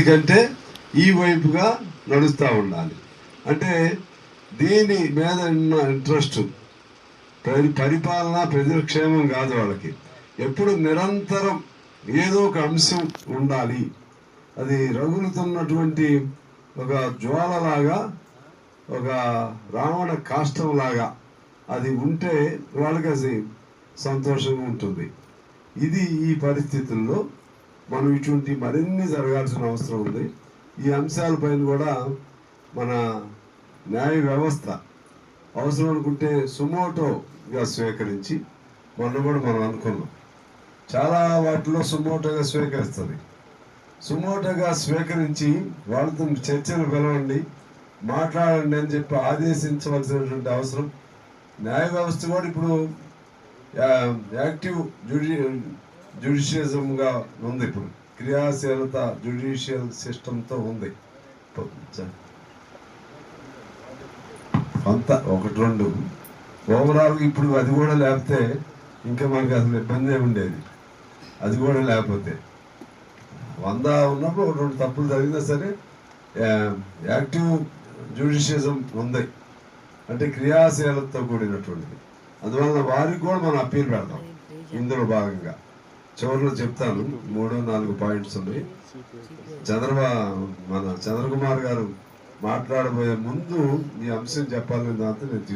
ఎందుకంటే ఈ వైపుగా నడుస్తూ ఉండాలి. అంటే దీని మీద ఉన్న ఇంట్రెస్ట్ పరి- పరిపాలన ప్రజల క్షేమం కాదు వాళ్ళకి. ఎప్పుడు నిరంతరం ఏదో ఒక అంశం ఉండాలి. అది రగులుతున్నటువంటి ఒక జ్వాలలాగా ఒక రావణ కాష్టంలాగా అది ఉంటే వాళ్ళకి అది సంతోషంగా ఉంటుంది. ఇది ఈ పరిస్థితుల్లో మనం ఇటువంటి మరిన్ని జరగాల్సిన అవసరం ఉంది. ఈ అంశాలపైన కూడా మన న్యాయ వ్యవస్థ అవసరం అనుకుంటే సుమోటోగా స్వీకరించి మొన్న కూడా మనం అనుకున్నాం. చాలా వాటిలో సుమోటోగా స్వీకరిస్తుంది. సుమోటోగా స్వీకరించి వాళ్ళతో చర్చలు పిలవండి మాట్లాడండి అని చెప్పి ఆదేశించవలసినటువంటి అవసరం. న్యాయ వ్యవస్థ కూడా ఇప్పుడు యా- యాక్టివ్ జుడి జుడిషియజంగా ఉంది ఇప్పుడు. క్రియాశీలత జ్యుడిషియల్ సిస్టంతో ఉంది. అంత ఒకటి రెండు. ఓవరాల్ ఇప్పుడు అది కూడా లేకపోతే ఇంకా మనకి అసలు ఇబ్బంది ఉండేది. అది కూడా లేకపోతే. వంద ఉన్నప్పుడు ఒక రెండు తప్పులు జరిగినా సరే యాక్టివ్ జ్యుడిషియజం ఉంది. అంటే క్రియాశీలతతో కూడినటువంటిది. అందువలన వారికి కూడా మనం అప్పీల్ పెడతాం. ఇందులో భాగంగా. చివరిలో చెప్తాను. మూడు నాలుగు పాయింట్స్ ఉన్నాయి. చంద్రబాబు మన చంద్రకుమార్ గారు మాట్లాడబోయే ముందు ఈ అంశం చెప్పాలని దాంతో నేను